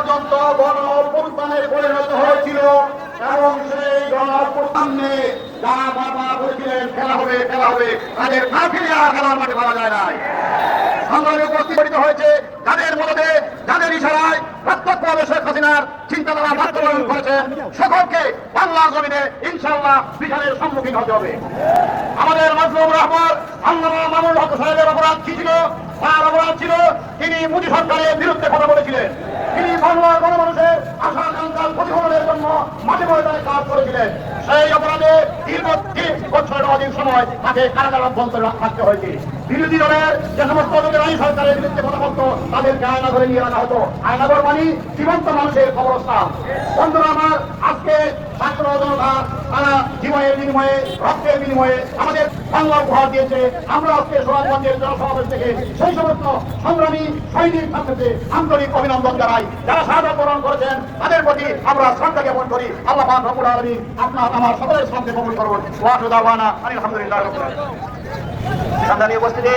পর্যন্ত গণ অভ্যুত্থানে পরিণত হয়েছিল এবং সেই গণ অভ্যুত্থানে যারা বারবার বলছিলেন, খেলা হবে খেলা হবে, তাদের না ফিরে আর খেলার মাঠে পাওয়া যায় নাই। সংগ্রামে উপস্থিত হয়েছে। বাস্তবায়ন করেছেন সকলকে বাংলা জমিনে ইনশাল্লাহ বিচারের সম্মুখীন হতে হবে। আমাদের মাজলুম রহমান, আল্লামা মামুন হক সাহেবের অপরাধ কি ছিল? তার অপরাধ ছিল, তিনি মোদী সরকারের বিরুদ্ধে কথা বলেছিলেন। তিনি বাংলার গণমানুষের আশা আকাঙ্ক্ষার প্রতিফলনের জন্য মাঠে ময়দানে কাজ করেছিলেন সেই অপরাধে দীর্ঘ তিন বছরের অধিক সময় তাকে কারাগার অভ্যন্তরে থাকতে হয়েছে। বিরোধী দলের যে সমস্ত লোকের এই সরকারের বিরুদ্ধে কথা বলতো, তাদেরকে আয়না ধরে নিয়ে রাখা হতো। আয়নাগর মানে জীবন্ত মানুষের কবরস্থান। বন্ধুরা আমার জনতা তারা জীবনের বিনিময়ে, রক্তের বিনিময়ে আমাদের বাংলা উপহার দিয়েছে। আমরা আজকে সোনাগঞ্জের জনসমাবেশ থেকে সেই সমস্ত সংগ্রামী সৈনিক থাকতে আন্তরিক অভিনন্দন জানাই। যারা সাহায্য প্রদান করেছেন, তাদের প্রতি আমরা শ্রদ্ধা জ্ঞাপন করি। আল্লাহ পাক রব্বুল আলামিন আপনার, আমার সকলের সামনে কবুল করুন। ওয়াহু দাওয়ানা আলহামদুলিল্লাহ রাব্বিল আলামিন। সন্ধানী উপস্থিতি।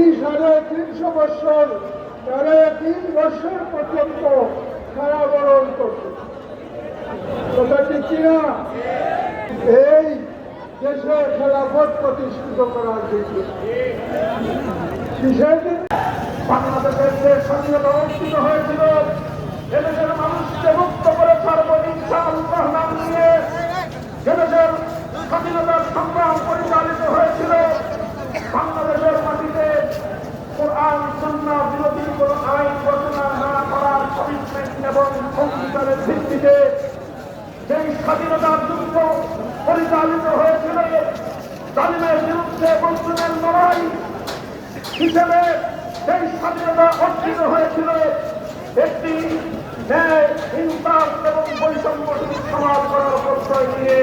উনি সাড়ে তিনশো বছর সাড়ে তিন বছর পর্যন্ত কারাবরণ করছে। কথা ঠিক কিনা এই দেশে খেলাফত প্রতিষ্ঠিত করার জন্য। বাংলাদেশের যে স্বাধীনতা অনুষ্ঠিত হয়েছিল, এদেশের মানুষকে মুক্ত করে সর্বহিংসা আল্লাহ নাম নিয়ে এদেশের স্বাধীনতার সংগ্রাম পরিচালিত হয়েছিল বাংলাদেশের মাটিতে কোরআন সন্না বিরোধী কোন আইন ঘোষণা না করার কমিটমেন্ট ভিত্তিতে সেই স্বাধীনতার যুদ্ধ পরিচালিত হয়েছিল জালিমের বিরুদ্ধে বন্ধুদের লড়াই হিসেবে সেই স্বাধীনতা অর্জিত হয়েছিল, একটি ন্যায় হিংসা এবং বৈষম্য সমাজ করার প্রশ্রয় নিয়ে